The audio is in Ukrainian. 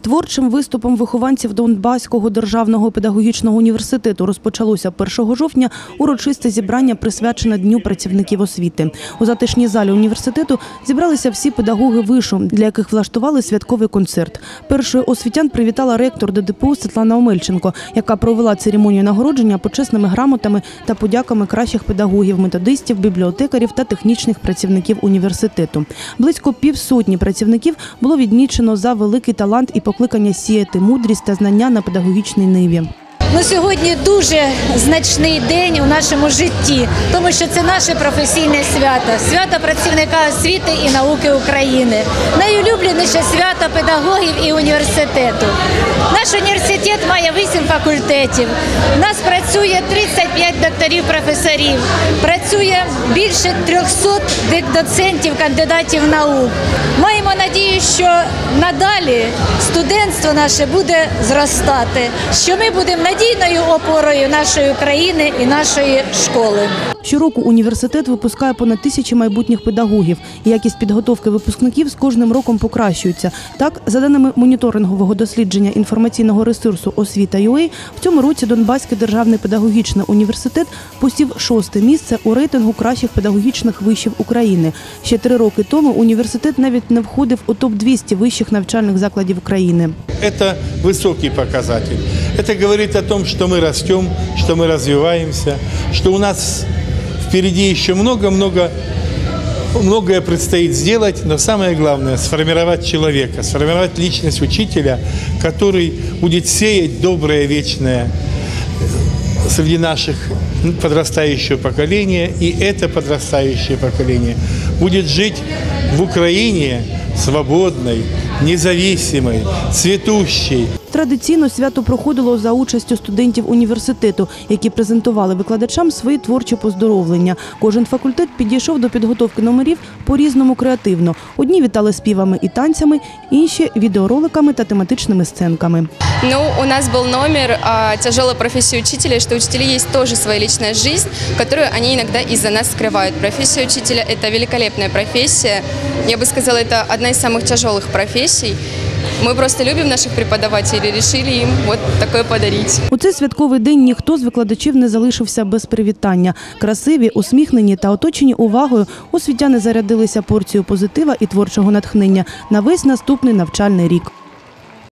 Творчим виступом вихованців Донбаського державного педагогічного університету розпочалося 1 жовтня урочисте зібрання, присвячене Дню працівників освіти. У затишній залі університету зібралися всі педагоги вишу, для яких влаштували святковий концерт. Першою освітян привітала ректор ДДПУ Світлана Омельченко, яка провела церемонію нагородження почесними грамотами та подяками кращих педагогів, методистів, бібліотекарів та технічних працівників університету. Близько півсотні працівників було відмічено за великий талант і покликання сіяти мудрість та знання на педагогічній ниві. Ну, сьогодні дуже значний день у нашому житті, тому що це наше професійне свято, свято працівника освіти і науки України, найулюбленіше свято педагогів і університету. Наш університет має 8 факультетів. У нас працює 35 докторів професорів, працює більше 300 доцентів, кандидатів наук. Що надалі студентство наше буде зростати, що ми будемо надійною опорою нашої країни і нашої школи. Щороку університет випускає понад тисячі майбутніх педагогів. і Якість підготовки випускників з кожним роком покращується. Так, за даними моніторингового дослідження інформаційного ресурсу освіта ЮА, в цьому році Донбаський державний педагогічний університет посів шосте місце у рейтингу кращих педагогічних вишів України. Ще три роки тому університет навіть не входив у топ 200 вищих навчальних закладів України. Это высокий показатель. Это говорит о том, что мы растем, что мы развиваемся, что у нас впереди еще много-много многое предстоит сделать, но самое главное – сформировать человека, сформировать личность учителя, который будет сеять доброе, вечное среди наших подрастающего поколения, и это подрастающее поколение будет жить в Украине свободной, независимой, цветущей, Традиційно свято проходило за участю студентів університету, які презентували викладачам свої творчі поздоровлення. Кожен факультет підійшов до підготовки номерів по-різному креативно. Одні вітали співами і танцями, інші відеороликами та тематичними сценками. Ну, у нас был номер о тяжелой профессии учителя, что у учителей есть тоже своя личная жизнь, которую они иногда из-за нас скрывают. Профессия учителя – это великолепная профессия. Я бы сказала, это одна из самых тяжелых профессий. Мы просто любимо наших преподавателей, вирішили їм от таке подарити. У цей святковий день ніхто з викладачів не залишився без привітання. Красиві, усміхнені та оточені увагою освітяни зарядилися порцією позитива і творчого натхнення на весь наступний навчальний рік.